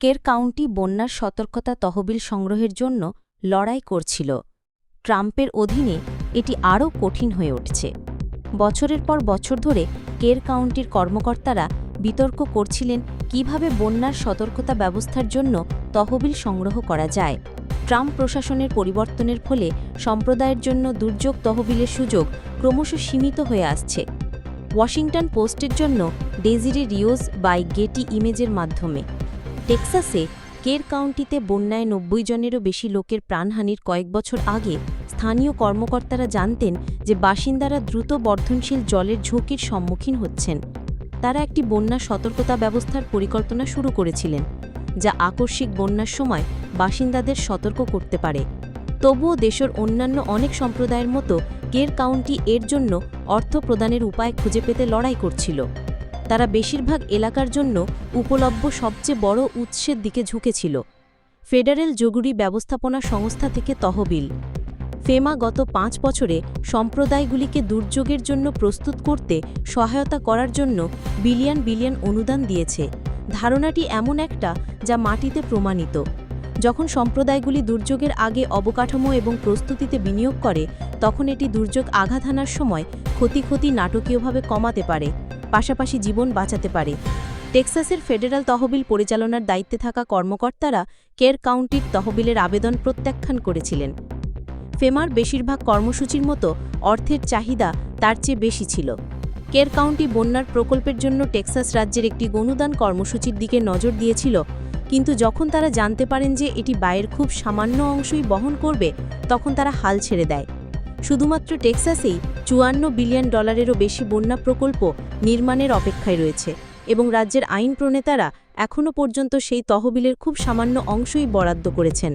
কের কাউন্টি বন্যার সতর্কতা তহবিল সংগ্রহের জন্য লড়াই করছিল। ট্রাম্পের অধীনে এটি আরও কঠিন হয়ে উঠছে। বছরের পর বছর ধরে কের কাউন্টির কর্মকর্তারা বিতর্ক করছিলেন কীভাবে বন্যার সতর্কতা ব্যবস্থার জন্য তহবিল সংগ্রহ করা যায়। ট্রাম্প প্রশাসনের পরিবর্তনের ফলে সম্প্রদায়ের জন্য দুর্যোগ তহবিলের সুযোগ ক্রমশ সীমিত হয়ে আসছে। ওয়াশিংটন পোস্টের জন্য ডেজিরি রিওজ বাই গেটি ইমেজের মাধ্যমে। টেক্সাসে কের কাউন্টিতে বন্যায় নব্বই জনেরও বেশি লোকের প্রাণহানির কয়েক বছর আগে স্থানীয় কর্মকর্তারা জানতেন যে বাসিন্দারা দ্রুত বর্ধনশীল জলের ঝুঁকির সম্মুখীন হচ্ছেন। তারা একটি বন্যা সতর্কতা ব্যবস্থার পরিকল্পনা শুরু করেছিলেন, যা আকস্মিক বন্যার সময় বাসিন্দাদের সতর্ক করতে পারে। তবুও দেশের অন্যান্য অনেক সম্প্রদায়ের মতো কের কাউন্টি এর জন্য অর্থ প্রদানের উপায় খুঁজে পেতে লড়াই করছিল। তারা বেশিরভাগ এলাকার জন্য উপলব্ধ সবচেয়ে বড় উৎসের দিকে ঝুঁকেছিল। ফেডারেল জগুরি ব্যবস্থাপনা সংস্থা থেকে তহবিল। ফেমা গত পাঁচ বছরে সম্প্রদায়গুলিকে দুর্যোগের জন্য প্রস্তুত করতে সহায়তা করার জন্য বিলিয়ন বিলিয়ন অনুদান দিয়েছে। ধারণাটি এমন একটা যা মাটিতে প্রমাণিত। যখন সম্প্রদায়গুলি দুর্যোগের আগে অবকাঠামো এবং প্রস্তুতিতে বিনিয়োগ করে, তখন এটি দুর্যোগ আঘাত হানার সময় ক্ষতি ক্ষতি নাটকীয়ভাবে কমাতে পারে। পাশাপাশি জীবন বাঁচাতে পারে। টেক্সাসের ফেডারাল তহবিল পরিচালনার দায়িত্বে থাকা কর্মকর্তারা কের কাউন্টির তহবিলের আবেদন প্রত্যাখ্যান করেছিলেন। ফেমার বেশিরভাগ কর্মসূচির মতো অর্থের চাহিদা তার চেয়ে বেশি ছিল। কের কাউন্টি বন্যার প্রকল্পের জন্য টেক্সাস রাজ্যের একটি গণুদান কর্মসূচির দিকে নজর দিয়েছিল, কিন্তু যখন তারা জানতে পারেন যে এটি ব্যয়ের খুব সামান্য অংশই বহন করবে, তখন তারা হাল ছেড়ে দেয়। শুধুমাত্র টেক্সাসেই চুয়ান্ন বিলিয়ন ডলারেরও বেশি বন্যা প্রকল্প নির্মাণের অপেক্ষায় রয়েছে এবং রাজ্যের আইন প্রণেতারা এখনও পর্যন্ত সেই তহবিলের খুব সামান্য অংশই বরাদ্দ করেছেন।